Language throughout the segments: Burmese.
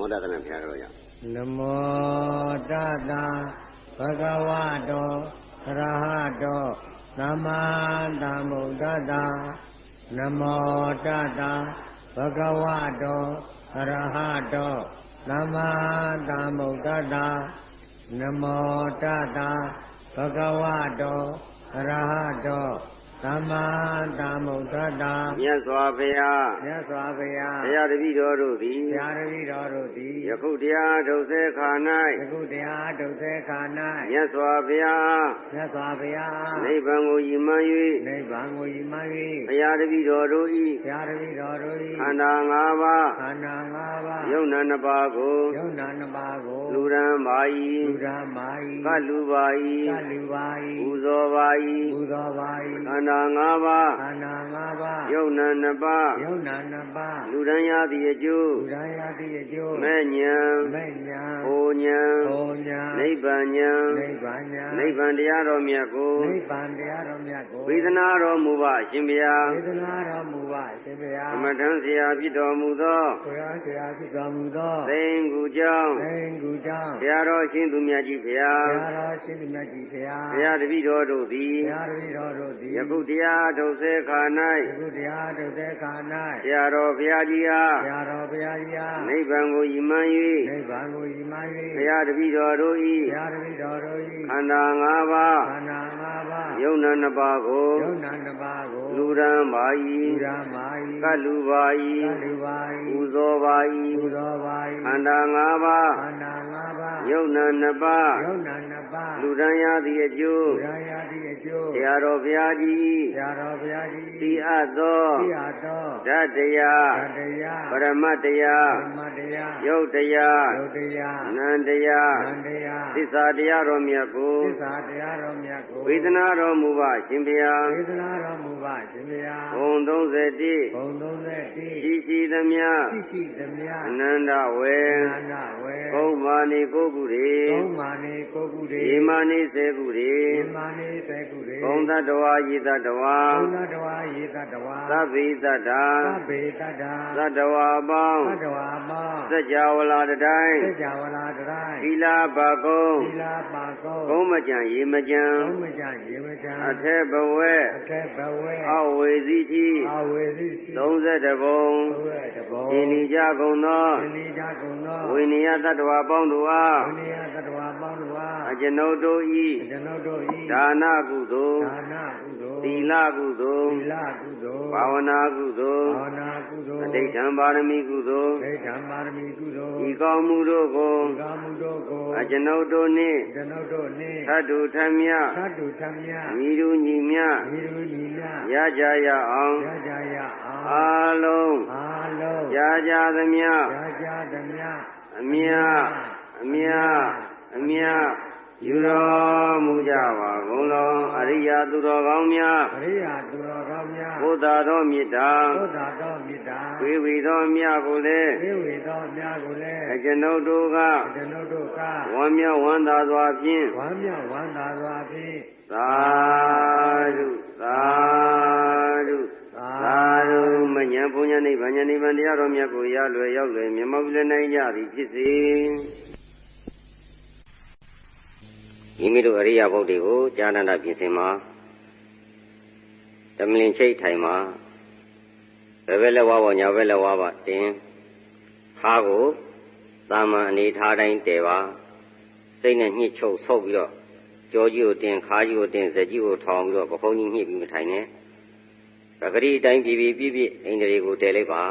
မောတသနာဘုရားတော်ကြောင့်နမောတတဘဂဝတောရဟတောသမ္မာသမ္ဗုဒ္ဓတ္တနမောတတဘဂဝတောရဟတောသမ္မာသမ္ဗုဒ္ဓတ္တနမောတတဘဂဝတောရဟတော သမ္မာသမ္ဗုဒ္ဓတ္တမြတ်စွာဘုရားမြတ်စွာဘုရားတရားတပည့်တော်တို့သည်ဘုရားတပည့်တော်တို့သည် ယခုတရားထုတ်စေခါယ၌ခုတရားထုတ်တဲ့ခါမြတ်စွာဘုရား၌မြတ်စွာဘုရားနိဗ္ဗာန်ကိုရည်မှန်းနိဗ္ဗာန်ကိုရည်မှန်း၍ဘုရားတပည့်တော်တို့၏၍ဘုရားတပည့်တော်တို့၏ခန္ဓာ၅ပါးခန္ဓာ၅ပါးယုံနာနှစ်ပါးကိုယုံနာနှစ်ပါးကိုလူရန်ပါလူ၏ရမာ၏ကလူပါက၏လူပါပူ၏ဇော်ပါပူ၏ဇော်ပါခ၏န္ဓာ၅ပါးခန္ဓာ၅ပါးယုံနာနှစ်ပါးယုံနာနှစ်ပါးလူရန်ရသည့်အကျိုးလူရန်ရသည့်အကျိုးမဲ့ဉဏ်မဲ့ညာဟိုဉဏ်ဟောညာ နိဗ္ဗာန်ဉဏ်နိဗ္ဗာန်ညာနိဗ္ဗာန်တရားတော်မြတ်ကိုနိဗ္ဗာန်တရားတော်မြတ်ကိုဝေဒနာတော်မူပါအရှင်ဘုရားဝေဒနာတော်မူပါအရှင်ဘုရားအမထံဆရာဖြစ်တော်မူသောဘုရားဆရာဖြစ်တော်မူသောသိင်္ဂူကြောင့်သင်္ကူကြောင့်ဆရာတော်ရှင်သူမြတ်ကြီးဘုရားဘုရားတော်ရှင်မြတ်ကြီးဘုရားဘုရားတပည့်တော်တို့သည်ဘုရားတပည့်တော်တို့သည်ယခုတရားထုတ်စေခါယ၌ခုတရားထုတ်တဲ့ခါဆ၌ရာတော်ဘုရားကြီးအားဘုရားတော်ဘုရားကြီးအားနိဗ္ဗာန်ကိုရည်မှန်းနိဗ္ဗာန်ကိုရည်မှန်း၍၍ ဘုရားတပည့်တော်တို့ဘု၏ရားတပည့်တော်တို့၏ခန္ဓာ၅ပါးခန္ဓာ၅ပါးယုံနာနှစ်ပါးကိုယုံနာနှစ်ပါးကိုလူရန်ပါလူ၏ရမာ၏ကလူပါက၏လူပါပူ၏ဇော်ပါပူ၏ဇော်ပါ၏ခန္ဓာ၅ပါးခန္ဓာ၅ပါးယုံနာနှစ်ပါးယုံနာနှစ် ပါးလူရန်ရသည့်အကျိုးဘုရားရသည့်အကျိုးဆရာတော်ဘုရားကြီးဆရာတော်ဘုရားကြီးတိအပ်သောသိအပ်သောဓာတ်တရားဓမ္မတရားပရမတ်တရားဓမ္မတရားယုတ်တရားယုတ်တရားနန္တရားနန္တရားသစ္စာတရားတော်မြတ်ကိုသစ္စာတရားတော်မြတ်ကိုဝေဒနာတော်မူပါရှင်ဘုရားဝေဒနာတော်မူပါရှင်ဘုရားဘုံ31ဘုံ31ရှိရှိ သမျှရှိရှိသမျှအနန္တဝေနာနာဝေဘုံမာနေကိုကုရေသုံးမာနေကိုကုရေဒီမာနေစေကုရေဒီမာနေသေကုရေဘုံတတ္တဝါယိတတ္တဝါဘုံတတဝါယေတတဝါသဗ္ဗိတတ္တာသဗ္ဗေတတ္တာသတ္တဝါအပေါင်းသတ္တဝါမောစัจ java လာတတိုင်းသေကြဝလာတရိုင်းသီလပါကုံသီလာပါကောဘုံမကြံရေမကြံဘုံမကြရေမကြအထက်ဘဝဲအထက်ဘဝဲအဝေစီချီအဝေစီစီ30ဘုံဘဝဲတဘောဤ နိကြကုန်သောသီကြကုံသောဝိနည်းတတ္တဝါပေါင်းတို့အားဝိနည်းတတဝါပေါင်းတို့အားအကျွန်ုပ်တို့ဤကျွန်ုပ်တို့ဤဒါနကုသိုလ်ဒါနကုသိုလ်သီ လကုသိုလ်သီလကုသိုလ်ဘာဝနာကုသိုလ်ဘာဝနာကုသိုလ်အတိဋ္ဌံပါရမီကုသိုလ်ဒိဋ္ဌံပါရမီကုသိုလ်ဤကောင်းမှုတို့ကိုကာမှုတို့ကိုအကျွန်ုပ်တို့နှင့်ကျွန်ုပ်တို့နှင့်သတ္တုထမြသတ္တုထမြမိလူညီမြဤလူညီမြရကြရအောင်ရကြရအောင်အားလုံးအားလုံးရကြသမျှရကြသမျှအမြအမြအမြ ယူတော်မူကြပါကုန်လောအရိယာသူတော်ကောင်းများပရိယာသူတော်ကောင်းများဘုဒ္ဓတော်မေတ္တာဘုဒ္ဓတော်မေတ္တာဝေဝီတော်မြတ်ကိုလည်းသေဝေတော်များကိုလည်းအကျွန်ုပ်တို့ကကျွန်ုပ်တို့ကဝမ်းမြောက်ဝမ်းသာစွာဖြင့်ဝမ်းမြောက်ဝမ်းသာစွာဖြင့်သာဓုသာဓုသာသာဓုမညာဘုညာနိဗ္ဗာန်ညာနိဗ္ဗာန်တရားတော်မြတ်ကိုရလွယ်ရောက်လွယ်မြတ်မောပြနိုင်ကြသည်ဖြစ်စေ မိမိတို့အရိယာဘုတ်တွေကိုကြာနာနာပြင်ဆင်မှာတမလင်ချိတ်ထိုင်မှာဘယ်ဘက်လက်ဝါပေါ်ညာဘက်လက်ဝါပါတင်ခါကိုသာမန်အနေထားတိုင်းတည်ပါစိတ်နဲ့ညှစ်ချုပ်ဆုပ်ပြီးတော့ကြောကြီးကိုတင်ခါကြီးကိုတင်ဇက်ကြီးကိုထောင်ပြီးတော့ပခုံးကြီးညှစ်ပြီးမထိုင်နဲ့ပဂရိအတိုင်းပြည်ပြည်ပြည့်ပြည့်အိန္ဒြေကိုတည်လိုက်ပါ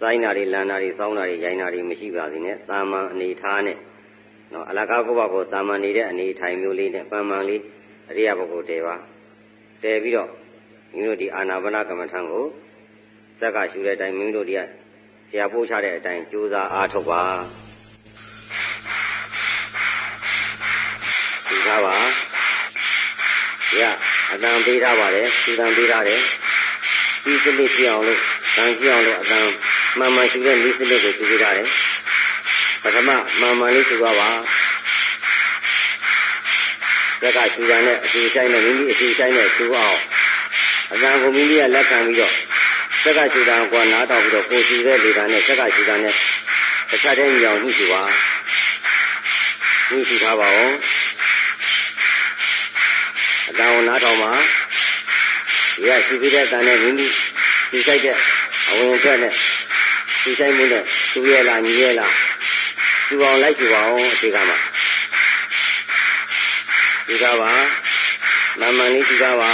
စိုင်းနာတွေလန်နာတွေစောင်းနာတွေရိုင်းနာတွေမရှိပါစေနဲ့သာမန်အနေထားနဲ့ နော်အလကားကိုဘကိုသာမန်နေတဲ့အနေထိုင်မျိုးလေးနဲ့ပန်ပန်လေးအရိယဘုတ်ကိုတည်ပါတည်ပြီးတော့မိမိတို့ဒီအာနာပါနကမ္မထံကိုစက်ကရှူတဲ့အတိုင်းမိမိတို့ဒီကဆရာပို့ချတဲ့အတိုင်းကြိုးစားအားထုတ်ပါဒီထားပါရအတန်ပေးထားပါတယ်စီတန်ပေးထားတယ်ဒီစနစ်ပြအောင်လို့တန်ပြအောင်လို့အတန်မှန်မှန်ရှူတဲ့ဤစနစ်ကိုရှူပေးထားတယ် ပထမမှန်မှန်လေးရှူပါပါစက်ကရှူတာနဲ့အရှူဆိုင်နဲ့မိမိအရှူဆိုင်နဲ့ရှူအောင်အတန်ကိုမိမိကလက်ခံပြီးတော့စက်ကရှူတာကွာနားတောက်ပြီးတော့ကိုရှူတဲ့လေတာနဲ့စက်ကရှူတာနဲ့တစ်ခါတည်းညောင်ညှိရှိပါညှိရှိထားပါဦးအတန်ကိုနားထောင်ပါရရှိပြီးတဲ့တန်နဲ့မိမိဒီဆိုင်တဲ့အဝင်အတွက်နဲ့ဒီဆိုင်မှုနဲ့သူရဲ့လားညီရဲ့လား သူအောင်လိုက်ကြပါအောင်အချိန်ကမှာဒီကပါမမှန်လေးဒီကပါ